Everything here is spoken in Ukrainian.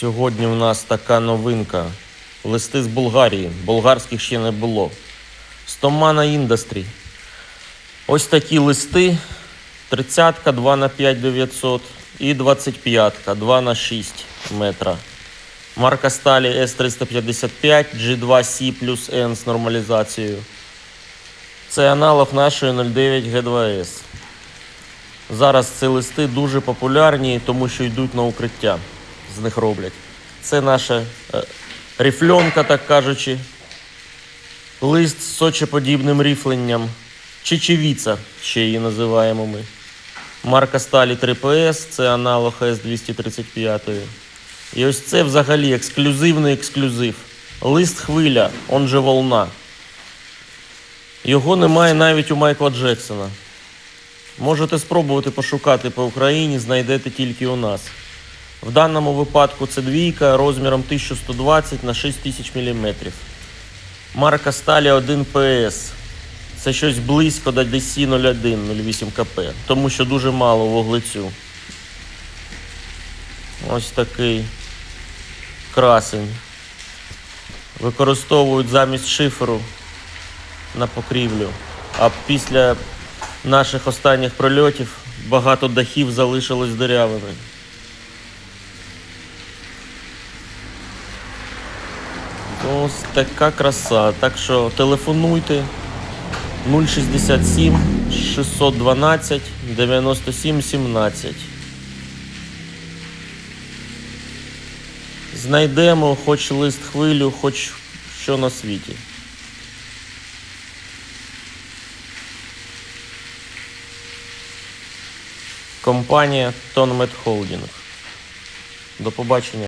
Сьогодні в нас така новинка. Листи з Болгарії. Болгарських ще не було. Стомана Індастрі. Ось такі листи. 30-ка 2 на 5 900 і 25-ка 2 на 6 метра. Марка сталі S355 G2C плюс N з нормалізацією. Це аналог нашої 09 G2S. Зараз ці листи дуже популярні, тому що йдуть на укриття. З них роблять. Це наша е, рифльонка, так кажучи. Лист з сочеподібним рифленням. Чечевіця, ще її називаємо ми. Марка сталі 3PS, це аналог С235. І ось це взагалі ексклюзивний ексклюзив. Лист хвиля, он же волна. Його немає навіть у Майкла Джексона. Можете спробувати пошукати по Україні, знайдете тільки у нас. В даному випадку це двійка розміром 1120 на 6000 мм. Марка сталі 1 PS. Це щось близько до DC 01 08 КП, тому що дуже мало вуглецю. Ось такий красень. Використовують замість шиферу на покрівлю. А після наших останніх прольотів багато дахів залишилось дирявими. Ось така краса. Так що телефонуйте 067 612 97 17. Знайдемо хоч лист хвилю, хоч що на світі. Компанія Tonmet Holding. До побачення.